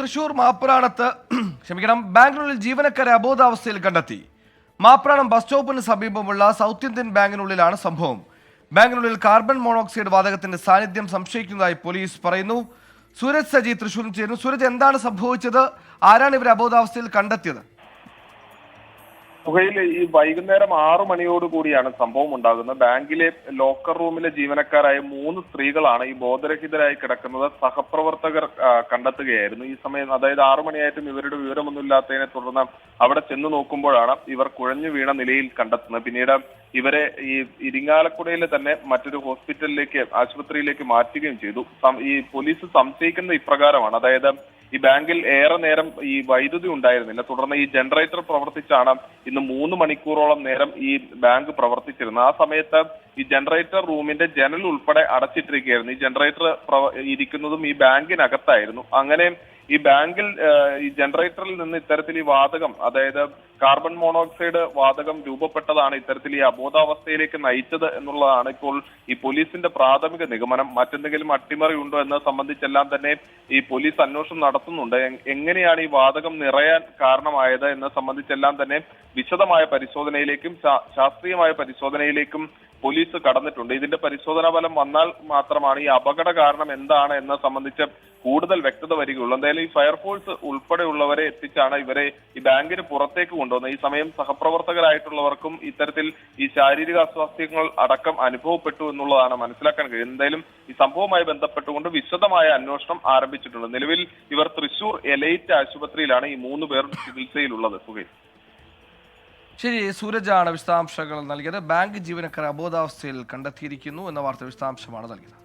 തൃശൂർ മാപ്രാണത്ത് ക്ഷമിക്കണം ബാംഗ്ലൂരിൽ ജീവനക്കാരെ അബോധാവസ്ഥയിൽ കണ്ടെത്തി. മാപ്രാണം ബസ് സ്റ്റോപ്പിന് സമീപമുള്ള സൗത്ത് ഇന്ത്യൻ ബാങ്കിനുള്ളിലാണ് സംഭവം. ബാംഗ്ലൂരിൽ കാർബൺ മോണോക്സൈഡ് വാതകത്തിന്റെ സാന്നിധ്യം സംശയിക്കുന്നതായി പോലീസ് പറയുന്നു. സൂരജ് സജി തൃശൂരിൽ ചേരുന്നു. സൂരജ് എന്താണ് സംഭവിച്ചത്? ആരാണ് ഇവരെ അബോധാവസ്ഥയിൽ കണ്ടെത്തിയത്? പുകയിൽ ഈ വൈകുന്നേരം ആറു മണിയോട് കൂടിയാണ് സംഭവം ഉണ്ടാകുന്നത്. ബാങ്കിലെ ലോക്കർ റൂമിലെ ജീവനക്കാരായ മൂന്ന് സ്ത്രീകളാണ് ഈ ബോധരഹിതരായി കിടക്കുന്നത്. സഹപ്രവർത്തകർ കണ്ടെത്തുകയായിരുന്നു. ഈ സമയം അതായത് ആറു മണിയായിട്ടും ഇവരുടെ വിവരമൊന്നുമില്ലാത്തതിനെ തുടർന്ന് അവിടെ ചെന്ന് നോക്കുമ്പോഴാണ് ഇവർ കുഴഞ്ഞു വീണ നിലയിൽ കണ്ടെത്തുന്നത്. പിന്നീട് ഇവരെ ഈ ഇരിങ്ങാലക്കുടയിലെ തന്നെ മറ്റൊരു ഹോസ്പിറ്റലിലേക്ക് ആശുപത്രിയിലേക്ക് മാറ്റുകയും ചെയ്തു. ഈ പോലീസ് സംശയിക്കുന്ന ഇപ്രകാരമാണ്. അതായത് ഈ ബാങ്കിൽ ഏറെ നേരം ഈ വൈദ്യുതി ഉണ്ടായിരുന്നില്ല. തുടർന്ന് ഈ ജനറേറ്റർ പ്രവർത്തിച്ചാണ് ഇന്ന് മൂന്ന് മണിക്കൂറോളം നേരം ഈ ബാങ്ക് പ്രവർത്തിച്ചിരുന്നത്. ആ സമയത്ത് ഈ ജനറേറ്റർ റൂമിന്റെ ജനൽ ഉൾപ്പെടെ അടച്ചിട്ടിരിക്കുകയായിരുന്നു. ഈ ജനറേറ്റർ ഇരിക്കുന്നതും ഈ ബാങ്കിനകത്തായിരുന്നു. അങ്ങനെ ഈ ബാങ്കിൽ ഈ ജനറേറ്ററിൽ നിന്ന് ഇത്തരത്തിൽ ഈ വാതകം അതായത് കാർബൺ മോണോക്സൈഡ് വാതകം രൂപപ്പെട്ടതാണ് ഇത്തരത്തിൽ ഈ അബോധാവസ്ഥയിലേക്ക് നയിച്ചത് എന്നുള്ളതാണ് ഇപ്പോൾ ഈ പോലീസിന്റെ പ്രാഥമിക നിഗമനം. മറ്റെന്തെങ്കിലും അട്ടിമറി ഉണ്ടോ എന്നത് സംബന്ധിച്ചെല്ലാം തന്നെ ഈ പോലീസ് അന്വേഷണം നടത്തുന്നുണ്ട്. എങ്ങനെയാണ് ഈ വാതകം നിറയാൻ കാരണമായത് എന്നത് സംബന്ധിച്ചെല്ലാം തന്നെ വിശദമായ പരിശോധനയിലേക്കും ശാസ്ത്രീയമായ പരിശോധനയിലേക്കും പോലീസ് കടന്നിട്ടുണ്ട്. ഇതിന്റെ പരിശോധനാ ഫലം വന്നാൽ മാത്രമാണ് ഈ അപകട കാരണം എന്താണ് എന്നത് സംബന്ധിച്ച് കൂടുതൽ വ്യക്തത വരികയുള്ളൂ. എന്തായാലും ഈ ഫയർഫോഴ്സ് ഉൾപ്പെടെയുള്ളവരെ എത്തിച്ചാണ് ഇവരെ ഈ ബാങ്കിന് പുറത്തേക്ക് കൊണ്ടുവന്നത്. ഈ സമയം സഹപ്രവർത്തകരായിട്ടുള്ളവർക്കും ഇത്തരത്തിൽ ഈ ശാരീരിക അസ്വാസ്ഥ്യങ്ങൾ അടക്കം അനുഭവപ്പെട്ടു എന്നുള്ളതാണ് മനസ്സിലാക്കാൻ കഴിയുന്നത്. എന്തായാലും ഈ സംഭവവുമായി ബന്ധപ്പെട്ടുകൊണ്ട് വിശദമായ അന്വേഷണം ആരംഭിച്ചിട്ടുണ്ട്. നിലവിൽ ഇവർ തൃശൂർ എലൈറ്റ് ആശുപത്രിയിലാണ് ഈ മൂന്ന് പേർ ചികിത്സയിലുള്ളത്. സുഖേഷ് ശരി സൂരജാണ് വിശദാംശങ്ങൾ നൽകിയത്. ബാങ്ക് ജീവനക്കാർ അബോധാവസ്ഥയിൽ കണ്ടെത്തിയിരിക്കുന്നു എന്ന വാർത്ത വിശദാംശമാണ് നൽകിയത്.